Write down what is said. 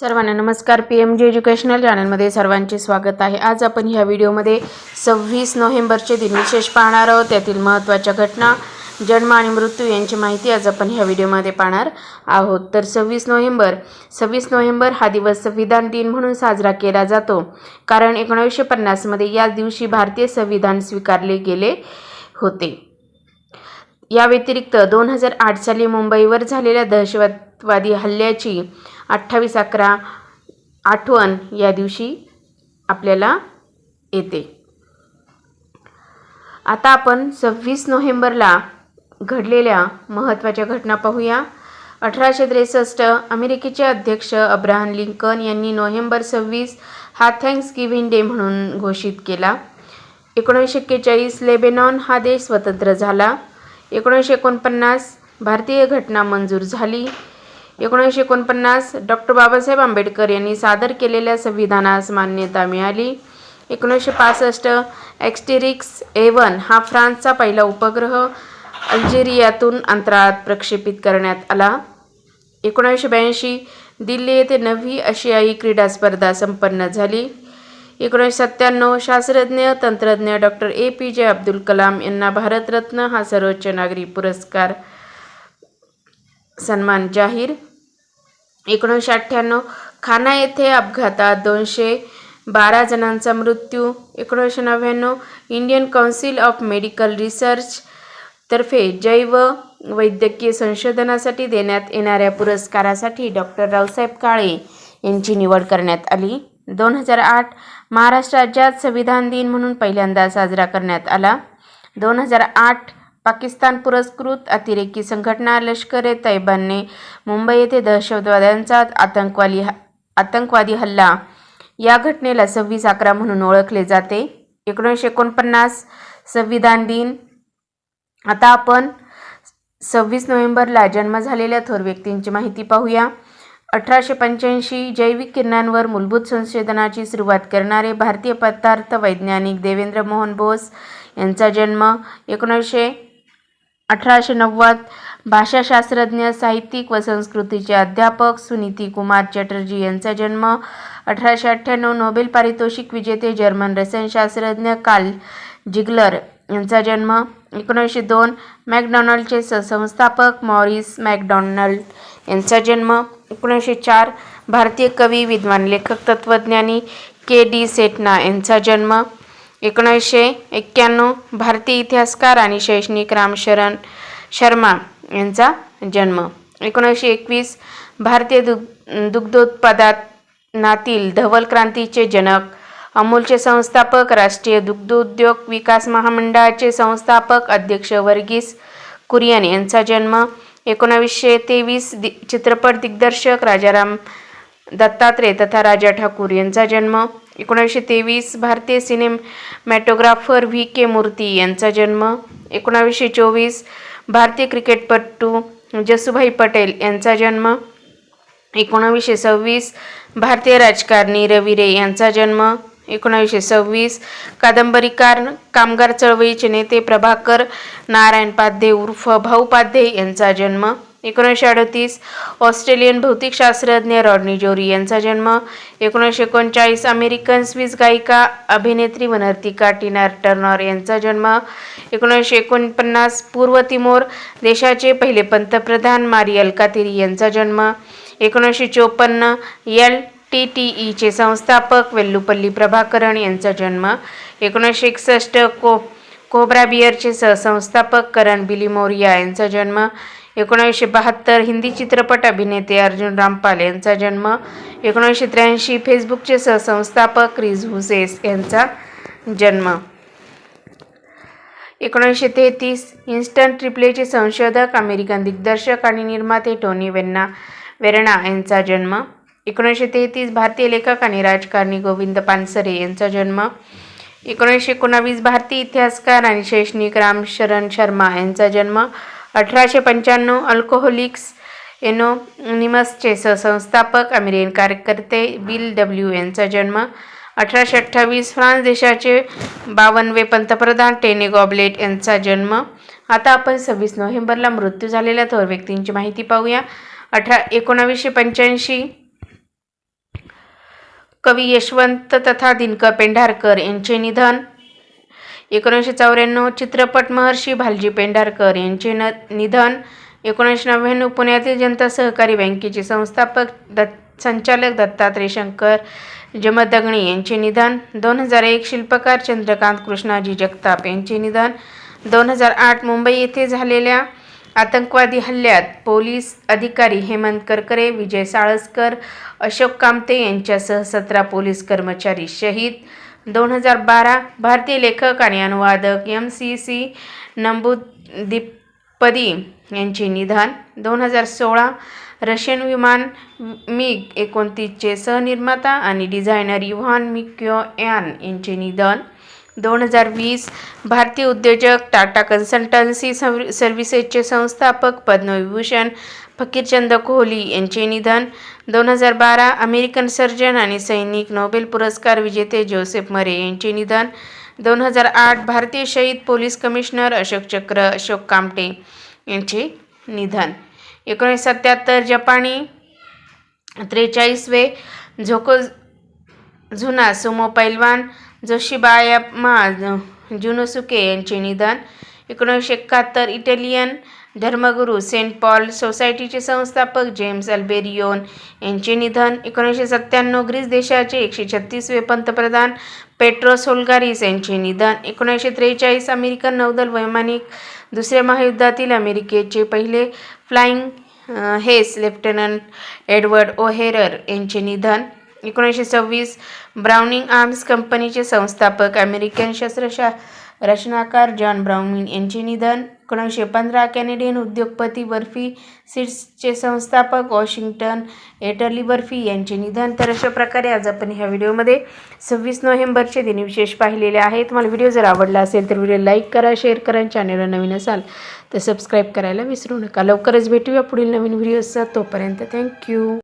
सर्वांना नमस्कार. P M G educational चॅनलमध्ये सर्वांचे स्वागत आहे. आज आपण ह्या व्हिडिओमध्ये सव्वीस नोव्हेंबरचे दिन विशेष पाहणार आहोत. त्यातील महत्त्वाच्या घटना जन्म आणि मृत्यू यांची माहिती आज आपण ह्या व्हिडिओमध्ये पाहणार आहोत. तर सव्वीस नोव्हेंबर सव्वीस नोव्हेंबर हा दिवस संविधान दिन म्हणून साजरा केला जातो. कारण एकोणीसशे पन्नासमध्ये याच दिवशी भारतीय संविधान स्वीकारले गेले होते. या व्यतिरिक्त दोन हजार आठ साली मुंबईवर झालेल्या दहशतवादी हल्ल्याची अठ्ठावीस अकरा आठवण या दिवशी आपल्याला येते. आता आपण सव्वीस नोव्हेंबरला घडलेल्या महत्त्वाच्या घटना पाहूया. अठराशे त्रेसष्ट अमेरिकेचे अध्यक्ष अब्राहम लिंकन यांनी नोव्हेंबर सव्वीस हा थँक्स गिव्हिंग डे म्हणून घोषित केला. एकोणीसशे एक्केचाळीस लेबेनॉन हा देश स्वतंत्र झाला. एकोणीसशे एकोणपन्नास भारतीय घटना मंजूर झाली. एकोणीसशे एकोणपन्नास डॉक्टर बाबासाहेब आंबेडकर यांनी सादर केलेल्या संविधानास मान्यता मिळाली. एकोणीसशे पासष्ट एक्स्टेरिक्स एवन हा फ्रान्सचा पहिला उपग्रह अल्जेरियातून अंतराळात प्रक्षेपित करण्यात आला. एकोणीसशे ब्याऐंशी दिल्ली येथे नववी आशियाई क्रीडा स्पर्धा संपन्न झाली. एकोणीसशे सत्त्याण्णव शास्त्रज्ञ तंत्रज्ञ डॉक्टर ए पी जे अब्दुल कलाम यांना भारतरत्न हा सर्वोच्च नागरी पुरस्कार सन्मान जाहीर. एकोणीसशे अठ्ठ्याण्णव खाना येथे अपघातात दोनशे बारा जणांचा मृत्यू. एकोणीसशे नव्याण्णव Indian council of medical research तर्फे जैव वैद्यकीय संशोधनासाठी देण्यात येणाऱ्या पुरस्कारासाठी डॉक्टर रावसाहेब काळे यांची निवड करण्यात आली. दोन हजार आठ महाराष्ट्र राज्यात संविधान दिन म्हणून पहिल्यांदा साजरा करण्यात आला. दोन हजार आठ पाकिस्तान पुरस्कृत अतिरेकी संघटना लष्कर ए तैबानने मुंबई येथे दहशतवाद्यांचा आतंकवादी आतंकवादी हल्ला. या घटनेला सव्वीस अकरा म्हणून ओळखले जाते. एकोणीसशे एकोणपन्नास संविधान दिन. आता आपण सव्वीस नोव्हेंबरला जन्म झालेल्या थोर व्यक्तींची माहिती पाहूया. अठराशे पंच्याऐंशी जैविक किरणांवर मूलभूत संशोधनाची सुरुवात करणारे भारतीय पदार्थ वैज्ञानिक देवेंद्र मोहन बोस यांचा जन्म एकोणीसशे अठराशे नव्वद भाषाशास्त्रज्ञ साहित्यिक व संस्कृतीचे अध्यापक सुनीती कुमार चटर्जी यांचा जन्म. अठराशे अठ्ठ्याण्णव नोबेल पारितोषिक विजेते जर्मन रसायनशास्त्रज्ञ काल जिग्लर यांचा जन्म. एकोणीसशे दोन मॅकडॉनल्डचे सहसंस्थापक मॉरिस मॅकडॉनल्ड यांचा जन्म. एकोणीसशे चार भारतीय कवी विद्वान लेखक तत्त्वज्ञानी के डी सेटना यांचा जन्म. एकोणीसशे एक्क्याण्णव भारतीय इतिहासकार आणि शैक्षणिक रामशरण शर्मा यांचा जन्म. एकोणीसशे एकवीस भारतीय दुग दुग्धोत्पादनातील धवल क्रांतीचे जनक अमूलचे संस्थापक राष्ट्रीय दुग्धोद्योग विकास महामंडळाचे संस्थापक अध्यक्ष वर्गीस कुरियन यांचा जन्म. एकोणावीसशे तेवीस दि चित्रपट दिग्दर्शक राजाराम दत्तात्रेय तथा राजा ठाकूर यांचा जन्म. एकोणीसशे तेवीस भारतीय सिनेमॅटोग्राफर व्ही के मूर्ती यांचा जन्म. एकोणावीसशे चोवीस भारतीय क्रिकेटपटू जसूभाई पटेल यांचा जन्म. एकोणावीसशे सव्वीस भारतीय राजकारणी रवी रे यांचा जन्म. एकोणावीसशे सव्वीस कादंबरीकार कामगार चळवळीचे नेते प्रभाकर नारायण पाध्ये उर्फ भाऊ पाध्ये यांचा जन्म. एकोणीसशे अडतीस ऑस्ट्रेलियन भौतिकशास्त्रज्ञ रॉडनी जोरी यांचा जन्म. एकोणीसशे एकोणचाळीस अमेरिकन स्विस गायिका अभिनेत्री व नर्तिका टिना टर्नॉर यांचा जन्म. एकोणीसशे एकोणपन्नास पूर्व तिमोर देशाचे पहिले पंतप्रधान मारियल कातिरी यांचा जन्म. एकोणीसशे चोपन्न एल टी टी ईचे संस्थापक वेल्लुपल्ली प्रभाकरण यांचा जन्म. एकोणीसशे एकसष्ट को कोब्रा बियरचे सहसंस्थापक करण बिलिमोरिया यांचा जन्म. एकोणीसशे बहात्तर हिंदी चित्रपट अभिनेते अर्जुन रामपाल यांचा जन्म एकोणीसशे त्र्याऐंशी फेसबुकचे सहसंस्थापक रिज हुसेस यांचा जन्म. एकोणीसशे तेहतीस इन्स्टंट ट्रिप्लेचे संशोधक अमेरिकन दिग्दर्शक आणि निर्माते टोनी वेन्ना वेरणा यांचा जन्म. एकोणीसशे तेहतीस भारतीय लेखक आणि राजकारणी गोविंद पानसरे यांचा जन्म. एकोणीसशे एकोणावीस भारतीय इतिहासकार आणि शैक्षणिक रामशरण शर्मा यांचा जन्म. अठराशे पंच्याण्णव अल्कोहोलिक्स एनोनिमसचे सहसंस्थापक अमेरिकन कार्यकर्ते बिल डब्ल्यू यांचा जन्म अठराशे अठ्ठावीस फ्रान्स देशाचे बावनवे पंतप्रधान टेने गॉबलेट यांचा जन्म. आता आपण सव्वीस नोव्हेंबरला मृत्यू झालेल्या थोर व्यक्तींची माहिती पाहूया. अठरा एकोणावीसशे पंच्याऐंशी कवी यशवंत तथा दिनकर पेंढारकर यांचे निधन एकोणीसशे चौऱ्याण्णव चित्रपट महर्षी भालजी पेंढारकर यांचे न निधन. एकोणीसशे नव्याण्णव पुण्यातील जनता सहकारी बँकेचे संस्थापक दत्त संचालक दत्तात्रय शंकर जमदग्नी यांचे निधन. दोन हजार एक शिल्पकार चंद्रकांत कृष्णाजी जगताप यांचे निधन. दोन हजार आठ मुंबई येथे झालेल्या आतंकवादी हल्ल्यात पोलीस अधिकारी हेमंत करकरे विजय साळसकर अशोक कामते यांच्यासह सतरा पोलीस कर्मचारी शहीद. दोन हजार बारा भारतीय लेखक आणि अनुवादक एम सी सी नंबूदिपदी यांचे निधन. दोन हजार सोळा रशियन विमान मिग एकोणतीसचे सहनिर्माता आणि डिझायनर युहान मिक्यो यान यांचे निधन. दोन हजार वीस भारतीय उद्योजक टाटा कन्सल्टन्सी सर्व सर्व्हिसेसचे संस्थापक पद्मविभूषण फकीरचंद कोहली यांचे निधन. दोन हजार बारा अमेरिकन सर्जन आणि सैनिक नोबेल पुरस्कार विजेते जोसेफ मरे यांचे निधन. दोन हजार आठ भारतीय शहीद पोलीस कमिशनर अशोक चक्र अशोक कामटे यांचे निधन. एकोणीसशे सत्याहत्तर जपानी त्रेचाळीसवे झोको झुना सुमो पैलवान जोशिबायामा जुनोसुके यांचे निधन. एकोणीसशे एकाहत्तर इटालियन धर्मगुरू सेंट पॉल सोसायटीचे संस्थापक जेम्स अल्बेरियोन यांचे निधन. एकोणीसशे सत्त्याण्णव ग्रीस देशाचे एकशे छत्तीसवे पंतप्रधान पेट्रो सोल्गारिस यांचे निधन. एकोणीसशे त्रेचाळीस अमेरिकन नौदल वैमानिक दुसऱ्या महायुद्धातील अमेरिकेचे पहिले flying ace lieutenant Edward O'Hare यांचे निधन. एकोणीसशे सव्वीस ब्राउनिंग आर्म्स कंपनीचे संस्थापक अमेरिकन शस्त्रशा रचनाकार जॉन ब्राउनिंग यांचे निधन. एकोणीसशे पंधरा कॅनेडियन उद्योगपती बर्फी सीड्सचे संस्थापक वॉशिंग्टन एटर्ली बर्फी यांचे निधन. तर अशा प्रकारे आज आपण ह्या व्हिडिओमध्ये सव्वीस नोव्हेंबरचे दिनविशेष पाहिलेले आहे तुम्हाला व्हिडिओ जर आवडला असेल तर व्हिडिओ लाईक करा शेअर करा आणि चॅनलला नवीन असाल तर सबस्क्राईब करायला विसरू नका. लवकरच भेटूया पुढील नवीन व्हिडिओचा तोपर्यंत थँक्यू